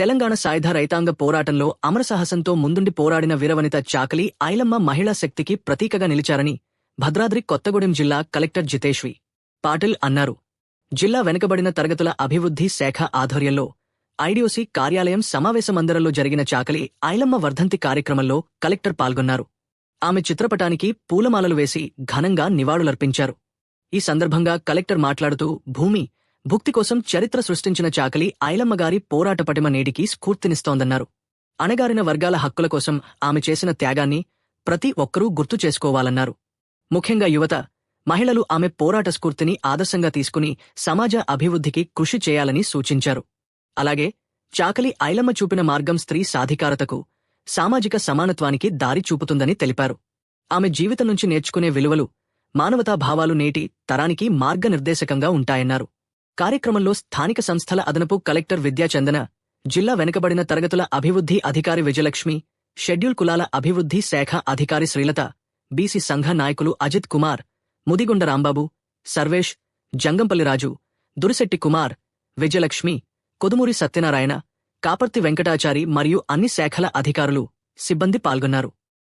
తెలంగాణ సాయుధ రైతాంగ పోరాటంలో అమరసాహసంతో ముందుండి పోరాడిన వీరవనిత చాకలి ఐలమ్మ మహిళా శక్తికి ప్రతీకగా నిలిచారని భద్రాద్రి కొత్తగూడెం జిల్లా కలెక్టర్ జితేష్వి పాటిల్ అన్నారు. జిల్లా వెనుకబడిన తరగతుల అభివృద్ధి శాఖ ఆధ్వర్యంలో ఐడిఓసి కార్యాలయం సమావేశ మందిరంలో జరిగిన చాకలి ఐలమ్మ వర్ధంతి కార్యక్రమంలో కలెక్టర్ పాల్గొన్నారు. ఆమె చిత్రపటానికి పూలమాలలు వేసి ఘనంగా నివాళులర్పించారు. ఈ సందర్భంగా కలెక్టర్ మాట్లాడుతూ భూమి భుక్తి కోసం చరిత్ర సృష్టించిన చాకలి ఐలమ్మగారి పోరాట పటిమ నేటికి స్ఫూర్తినిస్తోందన్నారు. అణగారిన వర్గాల హక్కుల కోసం ఆమె చేసిన త్యాగాన్ని ప్రతి ఒక్కరూ గుర్తు చేసుకోవాలన్నారు. ముఖ్యంగా యువత మహిళలు ఆమె పోరాట స్ఫూర్తిని ఆదర్శంగా తీసుకుని సమాజ అభివృద్ధికి కృషి చేయాలని సూచించారు. అలాగే చాకలి ఐలమ్మ చూపిన మార్గం స్త్రీ సాధికారతకు సామాజిక సమానత్వానికి దారి చూపుతుందని తెలిపారు. ఆమె జీవితం నుంచి నేర్చుకునే విలువలు మానవతా భావాలు నేటి తరానికి మార్గనిర్దేశకంగా ఉంటాయన్నారు. కార్యక్రమంలో స్థానిక సంస్థల అదనపు కలెక్టర్ విద్యాచందన జిల్లా వెనుకబడిన తరగతుల అభివృద్ధి అధికారి విజయలక్ష్మి షెడ్యూల్ కులాల అభివృద్ధి శాఖ అధికారి శ్రీలత బీసీ సంఘ నాయకులు అజిత్ కుమార్ ముదిగుండ రాంబాబు సర్వేష్ జంగంపల్లి రాజు దురిశెట్టి కుమార్ విజయలక్ష్మి కొదుమూరి సత్యనారాయణ కాపర్తి వెంకటాచారి మరియు అన్ని శాఖల అధికారులు సిబ్బంది పాల్గొన్నారు.